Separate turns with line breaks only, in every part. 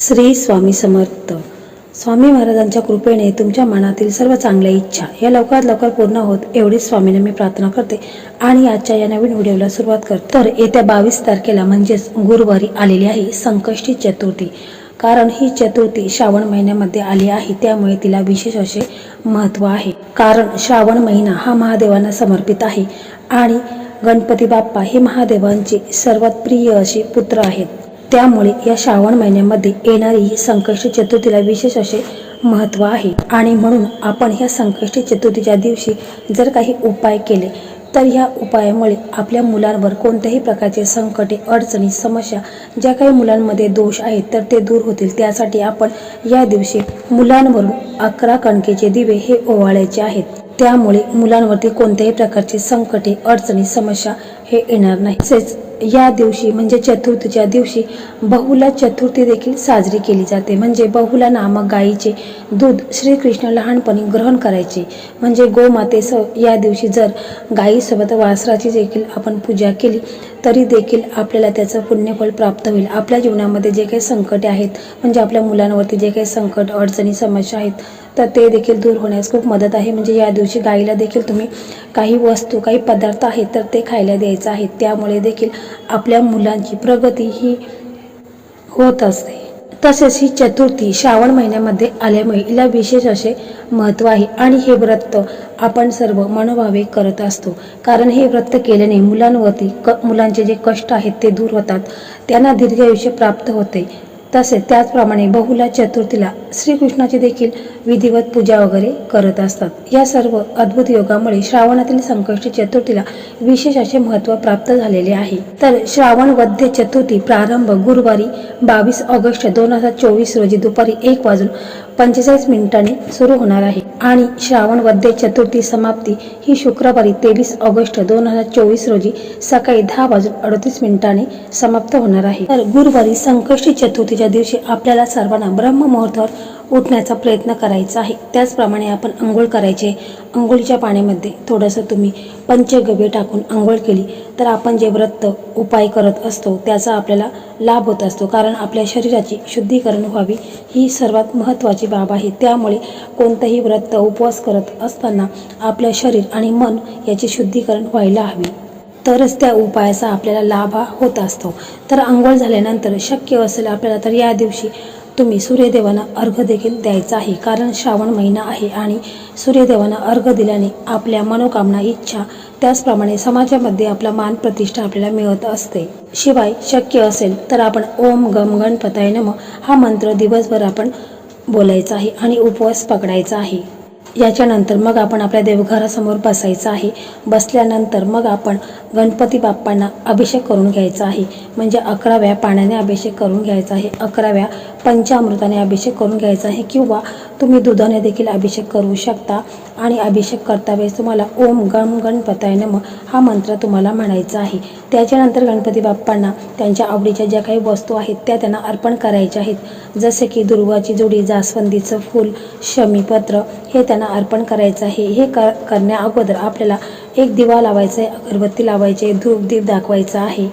श्री स्वामी समर्थ. स्वामी महाराजांच्या कृपेने तुमच्या मनातील सर्व चांगल्या इच्छा या लवकरात लवकर पूर्ण होत एवढीच स्वामीने मी प्रार्थना करते आणि आजच्या या नवीन व्हिडिओला सुरुवात करते. तर येत्या बावीस तारखेला म्हणजेच गुरुवारी आलेली आहे संकष्टी चतुर्थी. कारण ही चतुर्थी श्रावण महिन्यामध्ये आली आहे त्यामुळे तिला विशेष असे महत्त्व आहे. कारण श्रावण महिना हा महादेवांना समर्पित आहे आणि गणपती बाप्पा हे महादेवांचे सर्वात प्रिय असे पुत्र आहेत. त्यामुळे या श्रावण महिन्यामध्ये येणारी ही संकष्टी चतुर्थीला विशेष असे महत्त्व आहे. आणि म्हणून आपण ह्या संकष्टी चतुर्थीच्या दिवशी जर काही उपाय केले तर ह्या उपायामुळे आपल्या मुलांवर कोणत्याही प्रकारचे संकटे अडचणी समस्या ज्या काही मुलांमध्ये दोष आहेत तर ते दूर होतील. त्यासाठी आपण या दिवशी मुलांवरून अकरा कणकेचे दिवे हे ओवाळायचे आहेत. त्यामुळे मुलांवरती कोणत्याही प्रकारचे संकटे अडचणी समस्या हे येणार नाही. तसेच या दिवशी म्हणजे चतुर्थीच्या दिवशी बहुला चतुर्थी देखील साजरी केली जाते. म्हणजे बहुला नामक गायीचे दूध श्रीकृष्ण लहानपणी ग्रहण करायचे. म्हणजे गोमातेसह या दिवशी जर गायीसोबत वासराची देखील आपण पूजा केली तरी देखील आपल्याला त्याचं पुण्यफल प्राप्त होईल. आपल्या जीवनामध्ये जे काही संकटे आहेत म्हणजे आपल्या मुलांवरती जे काही संकट अडचणी समस्या आहेत तर ते देखील दूर होण्यास खूप मदत आहे. म्हणजे या दिवशी गाईला देखील तुम्ही काही वस्तू काही पदार्थ आहेत तर ते खायला द्यायचं आहे. त्यामुळे देखील आपल्या मुलांची प्रगती ही होत असते. तसेच ही चतुर्थी श्रावण महिन्यामध्ये आल्यामुळे हिला विशेष असे महत्त्व आहे. आणि हे व्रत आपण सर्व मनोभावे करत असतो. कारण हे व्रत केल्याने मुलांवरती क मुलांचे जे कष्ट आहेत ते दूर होतात. त्यांना दीर्घायुष्य प्राप्त होते. तसेच त्याचप्रमाणे बहुला चतुर्थीला श्रीकृष्णाची देखील विधिवत पूजा वगैरे करत असतात. या सर्व अद्भुत योगामुळे श्रावणातील संकष्टी चतुर्थीला विशेष असे महत्त्व प्राप्त झालेले आहे. तर श्रावण वद्य चतुर्थी प्रारंभ गुरुवारी बावीस ऑगस्ट दोन हजार चोवीस रोजी दुपारी एक वाजून पंचेचाळीस मिनिटांनी सुरू होणार आहे. आणि श्रावण वद्य चतुर्थी समाप्ती ही शुक्रवारी तेवीस ऑगस्ट दोन हजार चोवीस रोजी सकाळी दहा वाजून अडतीस मिनिटांनी समाप्त होणार आहे. तर गुरुवारी संकष्टी चतुर्थीच्या दिवशी आपल्याला सर्वांना ब्रह्म मुहूर्तावर उठण्याचा प्रयत्न करायचा आहे. त्याचप्रमाणे आपण आंघोळ करायचे. अंघोळीच्या पाण्यामध्ये थोडंसं तुम्ही पंचगव्य टाकून अंघोळ केली तर आपण जे व्रत उपाय करत असतो त्याचा आपल्याला लाभ होत असतो. कारण आपल्या शरीराची शुद्धीकरण व्हावी ही सर्वात महत्त्वाची बाब आहे. त्यामुळे कोणतंही व्रत उपवास करत असताना आपलं शरीर आणि मन याचे शुद्धीकरण व्हायला हवे. तरच त्या उपायाचा आपल्याला लाभ हा होत असतो. तर आंघोळ झाल्यानंतर शक्य असेल आपल्याला तर या दिवशी तुम्ही सूर्यदेवांना अर्घ देखील द्यायचा आहे. कारण श्रावण महिना आहे आणि सूर्यदेवांना अर्घ दिल्याने आपल्या मनोकामना इच्छा त्याचप्रमाणे समाजामध्ये आपला मान प्रतिष्ठा आपल्याला मिळत असते. शिवाय शक्य असेल तर आपण ओम गम गणपताय नम हा मंत्र दिवसभर आपण बोलायचा आहे आणि उपवास पकडायचा आहे. याच्यानंतर मग आपण आपल्या देवघरासमोर बसायचं आहे. बसल्यानंतर मग आपण गणपती बाप्पांना अभिषेक करून घ्यायचा आहे. म्हणजे अकराव्या पाण्याने अभिषेक करून घ्यायचा आहे. अकराव्या पंचामृताने अभिषेक करून घ्यायचा आहे. किंवा तुम्ही दुधाने देखील अभिषेक करू शकता. आणि अभिषेक करता वेळेस तुम्हाला ओम गण गणपताय नम हा मंत्र तुम्हाला म्हणायचा आहे. त्याच्यानंतर गणपती बाप्पांना त्यांच्या आवडीच्या ज्या काही वस्तू आहेत त्या त्यांना अर्पण करायच्या आहेत. जसे की दुर्वाची जोडी जास्वंदीचं फूल शमीपत्र हे त्यांना अर्पण करायचं आहे. हे कर करण्या अगोदर आपल्याला एक दिवा लावायचा आहे अगरबत्ती लावायचे धूप दीप दाखवायचा आहे.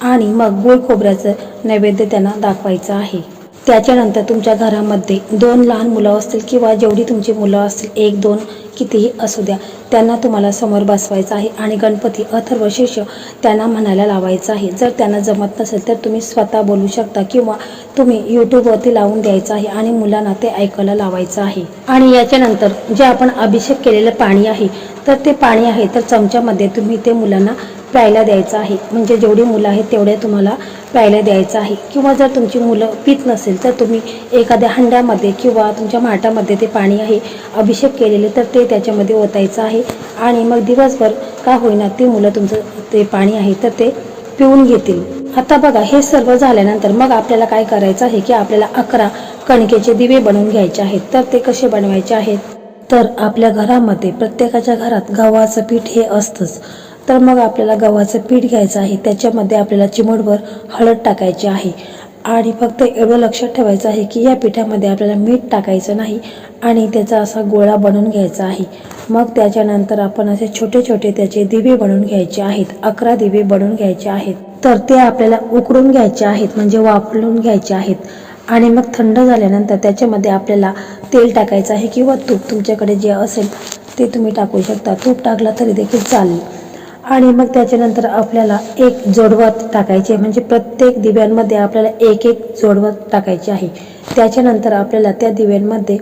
आणि मग गुळ खोबऱ्याचं नैवेद्य त्यांना दाखवायचं आहे. त्याच्यानंतर तुमच्या घरामध्ये दोन लहान मुलं असतील किंवा जेवढी तुमची मुलं असतील एक दोन कितीही असू द्या त्यांना तुम्हाला समोर बसवायचं आहे आणि गणपती अथर्व शिष्य त्यांना म्हणायला लावायचं आहे. जर त्यांना जमत नसेल तर तुम्ही स्वतः बोलू शकता किंवा तुम्ही यूट्यूबवरती लावून द्यायचं आहे आणि मुलांना ते ऐकायला लावायचं आहे. आणि याच्यानंतर जे आपण अभिषेक केलेलं पाणी आहे तर ते पाणी आहे तर चमच्यामध्ये तुम्ही ते मुलांना प्यायला द्यायचं आहे. म्हणजे जेवढी मुलं आहेत तेवढे तुम्हाला प्यायला द्यायचं आहे. किंवा जर तुमची मुलं पित नसेल तर तुम्ही एखाद्या हंड्यामध्ये किंवा तुमच्या माठामध्ये ते पाणी आहे अभिषेक केलेले तर ते त्याच्यामध्ये ओतायचं आहे. आणि मग दिवसभर का होईना ती मुलं तुमचं ते पाणी आहे तर ते पिऊन घेतील. आता बघा हे सर्व झाल्यानंतर मग आपल्याला काय करायचं आहे की आपल्याला अकरा कणकेचे दिवे बनवून घ्यायचे आहेत. तर ते कसे बनवायचे आहेत? तर आपल्या घरामध्ये प्रत्येकाच्या घरात गव्हाचं पीठ हे असतंच. तर मग आपल्याला गव्हाचं पीठ घ्यायचं आहे. त्याच्यामध्ये आपल्याला चिमूटभर हळद टाकायची आहे. आणि फक्त एवढं लक्षात ठेवायचं आहे की या पिठामध्ये आपल्याला मीठ टाकायचं नाही आणि त्याचा असा गोळा बनवून घ्यायचा आहे. मग त्याच्यानंतर आपण असे छोटे छोटे त्याचे दिवे बनवून घ्यायचे आहेत. अकरा दिवे बनवून घ्यायचे आहेत. तर ते आपल्याला उकडून घ्यायचे आहेत म्हणजे वापरून घ्यायचे आहेत. आणि मग थंड झाल्यानंतर त्याच्यामध्ये आपल्याला तेल टाकायचं आहे किंवा तूप. तुमच्याकडे जे असेल ते तुम्ही टाकू शकता. तूप टाकला तरी देखील चालेल. आणि मग त्याच्यानंतर आपल्याला एक जोडवत टाकायचे म्हणजे प्रत्येक दिव्यांमध्ये आपल्याला एक एक जोडवत टाकायचे आहे. त्याच्यानंतर आपल्याला त्या दिव्यांमध्ये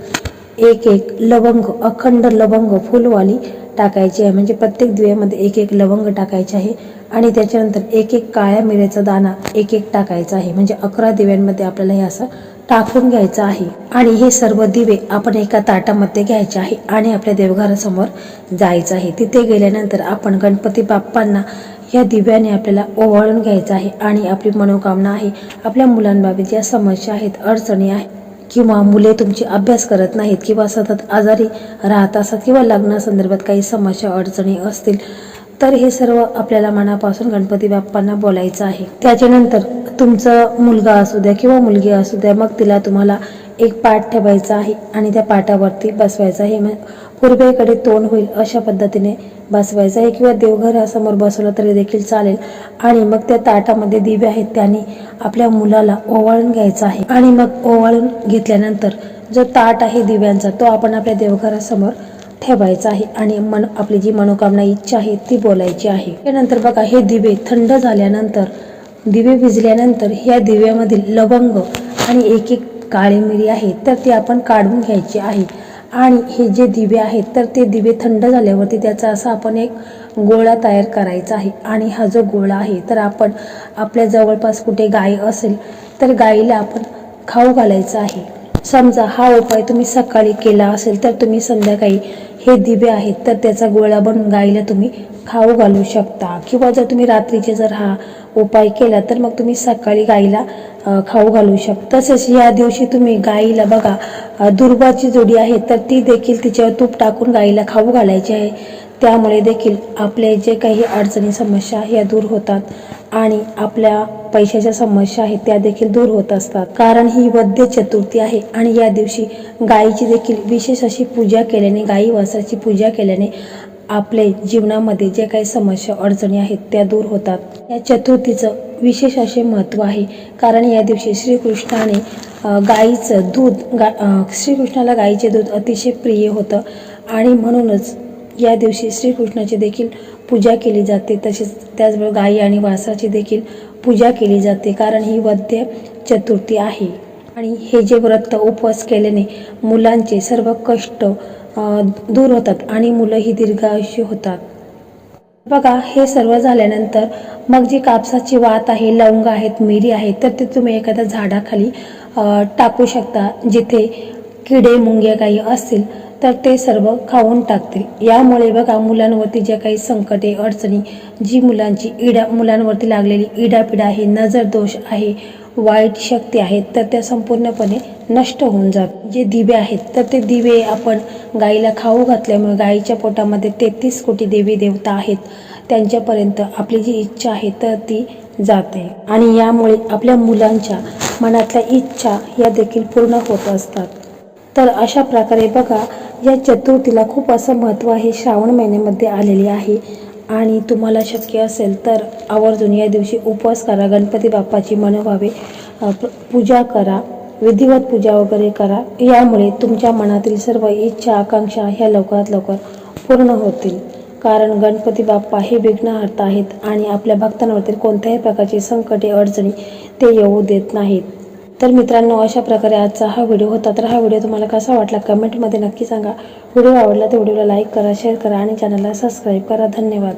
एक एक लवंग अखंड लवंग फुलवाली टाकायची आहे. म्हणजे प्रत्येक दिव्यामध्ये एक एक लवंग टाकायचे आहे. आणि त्याच्यानंतर एक एक काळ्या मिऱ्याचा दाणा एक एक टाकायचा आहे. म्हणजे अकरा दिव्यांमध्ये आपल्याला हे असं टाकून घ्यायचं आहे. आणि हे सर्व दिवे आपण एका ताटामध्ये घ्यायचे आहे आणि आपल्या देवघरासमोर जायचं आहे. तिथे गेल्यानंतर आपण गणपती बाप्पांना या दिव्याने आपल्याला ओवाळून घ्यायचं आहे. आणि आपली मनोकामना आहे आपल्या मुलांबाबत ज्या समस्या आहेत अडचणी आहेत किंवा मुले तुमची अभ्यास करत नाहीत किंवा सतत आजारी राहत असतात किंवा लग्नासंदर्भात काही समस्या अडचणी असतील तर हे सर्व आपल्याला मनापासून गणपती बाप्पांना बोलायचं आहे. त्याच्यानंतर तुमचं मुलगा असू द्या किंवा मुलगी असू द्या मग तिला तुम्हाला एक पाठ ठेवायचा आहे आणि त्या पाटावरती बसवायचं आहे. मग पूर्वेकडे तोंड होईल अशा पद्धतीने बसवायचं आहे किंवा देवघरासमोर बसवलं तरी देखील चालेल. आणि मग त्या ताटामध्ये दिवे आहेत त्याने आपल्या मुलाला ओवाळून घ्यायचं आहे. आणि मग ओवाळून घेतल्यानंतर जो ताट आहे दिव्यांचा तो आपण आपल्या देवघरासमोर ठेवायचं आहे आणि मन आपली जी मनोकामना इच्छा आहे ती बोलायची आहे. त्यानंतर बघा हे दिवे थंड झाल्यानंतर दिवे विजल्यानंतर ह्या दिव्यामधील लवंग आणि एक एक काळी मिरी आहे तर ती आपण काढून घ्यायची आहे. आणि हे जे दिवे आहेत तर ते दिवे थंड झाल्यावरती त्याचा असा आपण एक गोळा तयार करायचा आहे. आणि हा जो गोळा आहे तर आपण आपल्या जवळपास कुठे गाय असेल तर गाईला आपण खाऊ घालायचं आहे. समजा हा उपाय तुम्ही सकाळी केला असेल तर तुम्ही संध्याकाळी हे दिवे आहेत तर त्याचा गोळा बनवून गाईला तुम्ही खाऊ घालू शकता. किंवा जर तुम्ही रात्रीचे जर हा उपाय केला तर मग तुम्ही सकाळी गाईला खाऊ घालू शकता. तसेच या दिवशी तुम्ही गाईला बघा अ, दुर्वाची जोडी आहे तर ती देखील तिच्यावर तूप टाकून गाईला खाऊ घालायची आहे. त्यामुळे देखील आपले जे काही अडचणी समस्या ह्या दूर होतात. आणि आपल्या पैशाच्या समस्या आहेत त्या देखील दूर होत असतात. कारण ही वद्य चतुर्थी आहे आणि या दिवशी गायीची देखील विशेष अशी पूजा केल्याने गायी वासाची पूजा केल्याने आपले जीवनामध्ये जे काही समस्या अडचणी आहेत त्या दूर होतात. या चतुर्थीचं विशेष असे महत्त्व आहे. कारण या दिवशी श्रीकृष्णाने गाईचं दूध गा श्रीकृष्णाला गाईचे दूध अतिशय प्रिय होतं. आणि म्हणूनच या दिवशी श्रीकृष्णाची देखील पूजा केली जाते. तसेच त्याचबरोबर गाई आणि वासाची देखील पूजा केली जाते कारण ही वद्य चतुर्थी आहे. आणि हे जे व्रत उपवास केल्याने मुलांचे सर्व कष्ट दूर होतात आणि मुलं ही दीर्घायुष्य होतात. बघा हे सर्व झाल्यानंतर मग जी कापसाची वात आहे लवंग आहेत मिरी आहेत तर ते तुम्ही एखाद्या झाडाखाली टाकू शकता. जिथे किडे मुंग्या काही असतील तर ते सर्व खाऊन टाकतील. यामुळे बघा मुलांवरती ज्या काही संकटे अडचणी जी मुलांची इडा मुलांवरती लागलेली इडापिडा आहे नजर दोष आहे वाईट शक्ती आहेत तर त्या संपूर्णपणे नष्ट होऊन जात जे दिवे आहेत तर ते दिवे आपण गाईला खाऊ घातल्यामुळे गाईच्या पोटामध्ये तेहतीस कोटी देवी देवता आहेत. त्यांच्यापर्यंत आपली जी इच्छा आहे तर ती जाते. आणि यामुळे आपल्या मुलांच्या मनातल्या इच्छा या देखील पूर्ण होत असतात. तर अशा प्रकारे बघा या चतुर्थीला खूप असं महत्त्व आहे श्रावण महिन्यामध्ये आलेले आहे. आणि तुम्हाला शक्य असेल तर आवर्जून या दिवशी उपवास करा गणपती बाप्पाची मनोभावे पूजा करा विधिवत पूजा वगैरे करा. यामुळे तुमच्या मनातील सर्व इच्छा आकांक्षा ह्या लवकरात लवकर पूर्ण होतील. कारण गणपती बाप्पा हे विघ्नहर्ता आहेत आणि आपल्या भक्तांवरती कोणत्याही प्रकारची संकटे अडचणी ते येऊ देत नाहीत. तर मित्रांनो अशा प्रकारे आजचा हा व्हिडिओ होता. तर हा व्हिडिओ तुम्हाला कसा वाटला कमेंटमध्ये नक्की सांगा. व्हिडिओ आवडला तर व्हिडिओला लाईक करा शेअर करा आणि चॅनलला सबस्क्राईब करा. धन्यवाद.